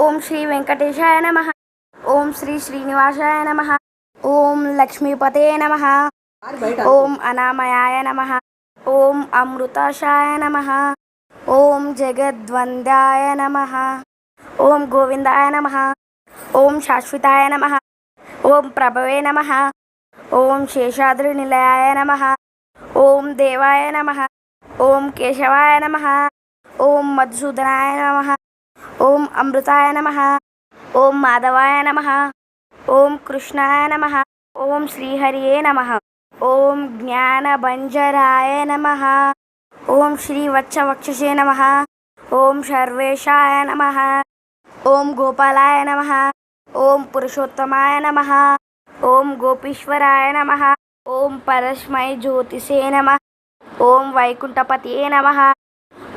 ओम श्री वेंकटेशाय नमः ओम श्री श्रीनिवासाय नमः ओम लक्ष्मीपते नमः ओम अनामयाय नमः ओम अमृताशाय नमः ओम जगद्वन्द्याय नमः ओम गोविंदाय नमः ओम शाश्वताय नमः ओम प्रभवे नमः ओम शेषाद्रिनिलयाय नमः ओम देवाय नमः ओम केशवाय नमः ओम मधुसूदनाय नमः ओम अमृताय नम ओम माधवाय नम ओम कृष्णाय नम ओम श्रीहरिये नम ओम ज्ञानभञ्जराय नम ओम श्रीवत्सवक्षसे नम ओम सर्वेशाय नम ओम गोपालाय नम ओम पुरुषोत्तमाय नम ओम गोपीश्वराय नम ओम परस्मय ज्योतिषे नम ओम वैकुंठपतये नम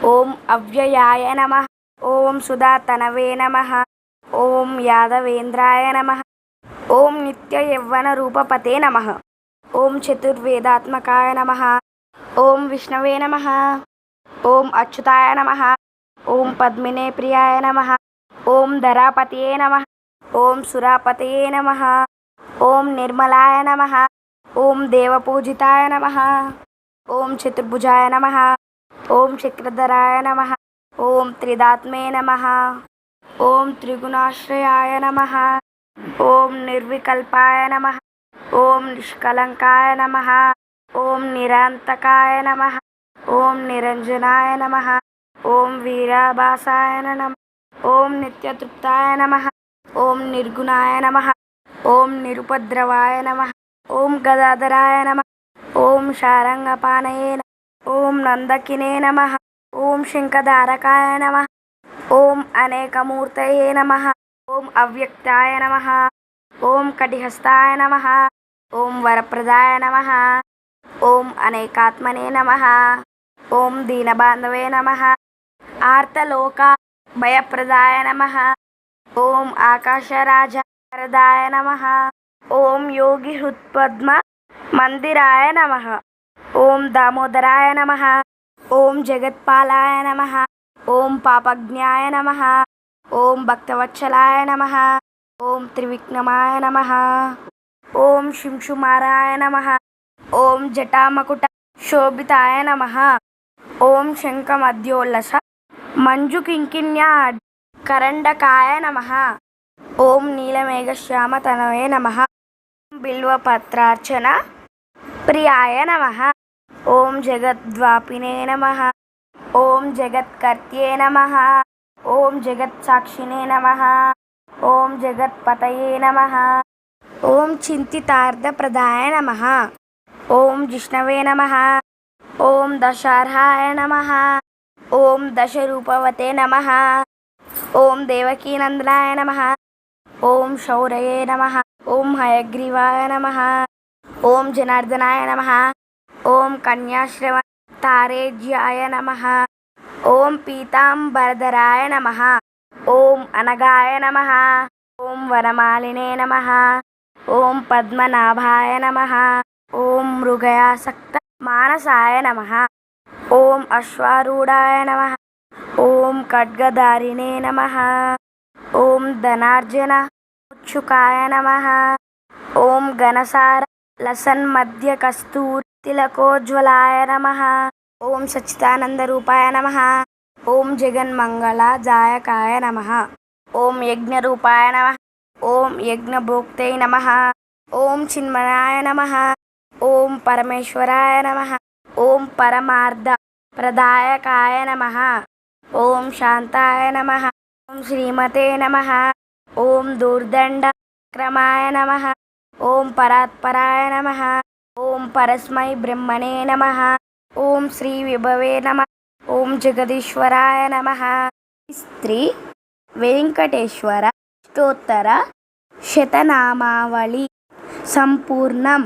ओम अव्ययाय नमः ॐ सुधातनवे ओं यादवेन्द्रा यादवेन्द्राय ओं निवन रूपते नम ओं चतुर्वेदात्मकाय नम ओं विष्णवे नम ओं अच्युताय नम ओं पद्मने प्रियाय नम ओं दरापत नम ओं सुरापत नम ओं निर्मलाय नम ओं देवपूजिताय नम ओं चतुर्भुजा नम ओं चक्रधराय नम ఓం త్రిదాత్మే నమ ఓం త్రిగుణాశ్రయాయ నమ ఓం నిర్వికల్పాయ నమ ఓం నిష్కలంకాయ నమ ఓం నిరాంతకాయ నమ ఓం నిరంజనాయ నమ ఓం వీరాభాసాయ నమ ఓం నిత్యతృప్తాయ నమ ఓం నిర్గుణాయ నమ ఓం నిరుపద్రవాయ నమ ఓం గదాధరాయ నమ ఓం శారంగపానయే ఓం నందకినే నమ ఓం శంఖధారకాయ నమ. ఓం అనేకమూర్తయే నమ. ఓం అవ్యక్తాయ నమ. ఓం కటిహస్తాయ నమ. ఓం వరప్రదాయ నమ. ఓం అనేకాత్మనే నమ. ఓం దీనబాంధవే నమ. ఆర్తలోక భయప్రదాయ నమ. ఓం ఆకాశరాజ వరదాయ నమ. ఓం యోగి హృత్పద్మ మందిరాయ నమ. ఓం దామోదరాయ నమ. ఓం జగత్పాలాయ నమ. ఓం పాపజ్ఞాయ నమ. ఓం భక్తవత్సలాయ నమ. ఓం త్రివిఘ్నమాయ నమ. ఓం శింషుమారాయ నమ. ఓం జటామకుట శోభితాయ నమ. ఓం శంఖమధ్యోల్లస మంజుకింకిణ్యా కరండకాయ నమ. ఓం నీలమేఘశ్యామతనవే నమ. బిల్వపత్రార్చన ప్రియాయ నమ. ओम जगद्वापिने नमः ओम जगत्कर्त्ये नमः ओम जगत्साक्षिणे नमः ओम जगत्पतये नमः ओम चिंतितार्द प्रदाय नमः ओम जिष्णवे नमः ओम दशार्हाय नमः ओम दशरूपवते नमः ओम देवकी नंदनाय नमः ओम शौरये नमः ओम हयग्रीवाय नमः ओम जनार्दनाय नमः ఓం కన్యాశ్రవ తారేజ్యాయ నమ. ఓం పీతాంబరధరాయ నమ. ఓం అనగాయ నమ. ఓం వనమాలినే నమ. ఓం పద్మనాభాయ నమ. ఓం మృగయాసక్త మానసాయ నమ. ఓం అశ్వారూఢాయ నమ. ఓం ఖడ్గదారిణే నమ. ఓం ధనార్జన ఉచ్చుకాయ నమ. ఓం ఘనసార లసన్మధ్య కస్తూరి तिलकोज्ज्वलाय नम ओं सच्चिदानन्दरूपाय नमः ॐ जगन्मङ्गलाजायकाय नमः ॐ नम ओं यज्ञ भोक्त नम ओं चिन्मनाय नम ओं परमेश्वराय नम ओं परमार्द प्रदायकाय नम ओं शांताय नम ओं श्रीमते नम ओं दुर्दंड क्रमाय नम ओं परात्पराय नमः ఓం పరస్మై బ్రహ్మణే నమ. ఓం శ్రీ విభవే నమ. ఓం జగదీశ్వరాయ నమ. స్త్రీ వెంకటేశ్వర స్తోత్తర శతనామావళి. సంపూర్ణం.